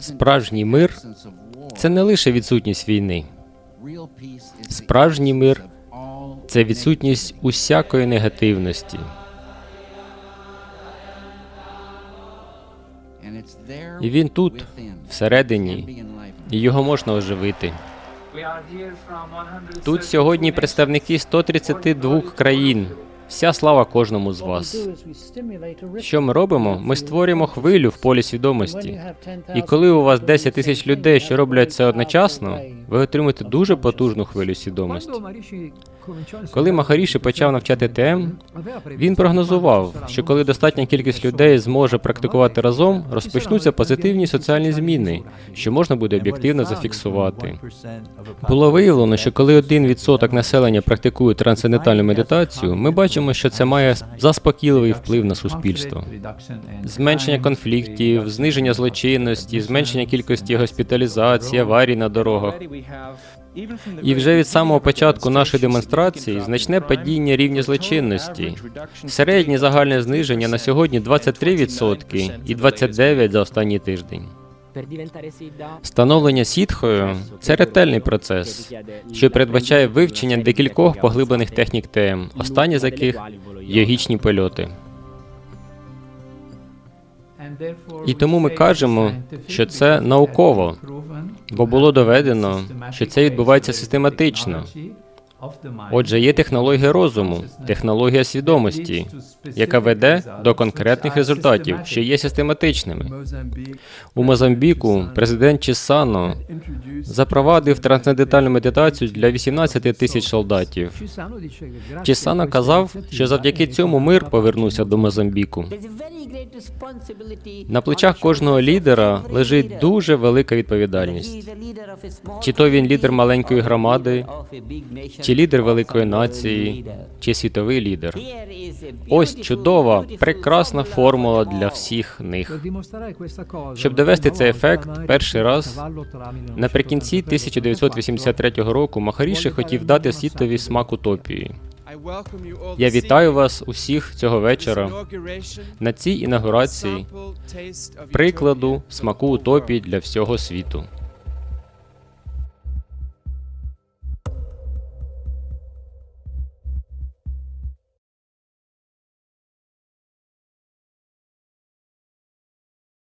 Справжній мир це не лише відсутність війни, Справжній мир це відсутність усякої негативності. І він тут, всередині, і його можна оживити. Тут сьогодні представники 132 країн. Вся слава кожному з вас. Що ми робимо? Ми створюємо хвилю в полі свідомості. І коли у вас 10 тисяч людей, що роблять це одночасно, ви отримуєте дуже потужну хвилю свідомості. Коли Махаріші почав навчати ТМ, він прогнозував, що коли достатня кількість людей зможе практикувати разом, розпочнуться позитивні соціальні зміни, що можна буде об'єктивно зафіксувати. Було виявлено, що коли один відсоток населення практикує трансцендентальну медитацію, ми бачимо, що це має заспокійливий вплив на суспільство. Зменшення конфліктів, зниження злочинності, зменшення кількості госпіталізацій, аварій на дорогах. І вже від самого початку нашої демонстрації значне падіння рівня злочинності. Середнє загальне зниження на сьогодні 23% і 29% за останній тиждень. Становлення сітхою це ретельний процес, що передбачає вивчення декількох поглиблених технік ТМ, останні з яких йогічні польоти. І тому ми кажемо, що це науково, Бо було доведено, що це відбувається систематично. Отже, є технологія розуму, технологія свідомості, яка веде до конкретних результатів, що є систематичними. У Мозамбіку президент Чісано запровадив трансцендентальну медитацію для 18 тисяч солдатів. Чісано казав, що завдяки цьому мир повернувся до Мозамбіку. На плечах кожного лідера лежить дуже велика відповідальність. Чи то він лідер маленької громади, чи лідер великої нації, чи світовий лідер. Ось чудова, прекрасна формула для всіх них. Щоб довести цей ефект перший раз, Наприкінці 1983 року Махаріші хотів дати світові смак утопії. Я вітаю вас усіх цього вечора на цій інаугурації прикладу смаку утопії для всього світу.